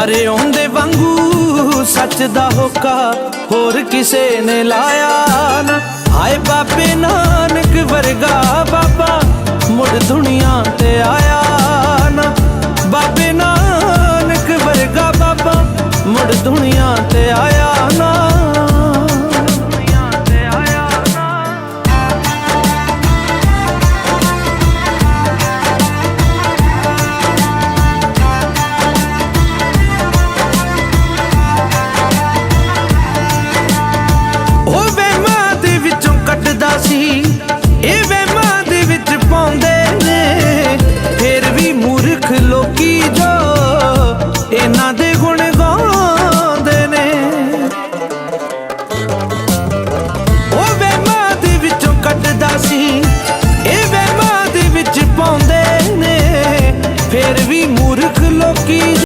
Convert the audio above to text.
ਮਰੇ ਆਉਂਦੇ ਵਾਂਗੂ ਸੱਚ ਦਾ ਹੋਕਾ ਹੋਰ ਕਿਸੇ ਨੇ ਲਾਇਆ ਨਾ। ਹਾਏ ਬਾਬੇ ਨਾਨਕ ਵਰਗਾ ਬਾਬਾ ਮੁੜ ਦੁਨੀਆ ਤੇ ਆਇਆ ਨਾ। ਬਾਬੇ ਨਾਨਕ ਵਰਗਾ ਬਾਬਾ ਮੁੜ ਦੁਨੀਆ ਤੇ ਆਇਆ ਇਹਨਾਂ ਦੇ ਗੁਣ ਗਾਉਂਦੇ ਨੇ। ਉਹ ਵਹਿਮਾਂ ਦੇ ਵਿੱਚੋਂ ਕੱਢਦਾ ਸੀ, ਇਹ ਵਹਿਮਾਂ ਦੇ ਵਿੱਚ ਪਾਉਂਦੇ ਨੇ। ਫਿਰ ਵੀ ਮੂਰਖ ਲੋਕੀ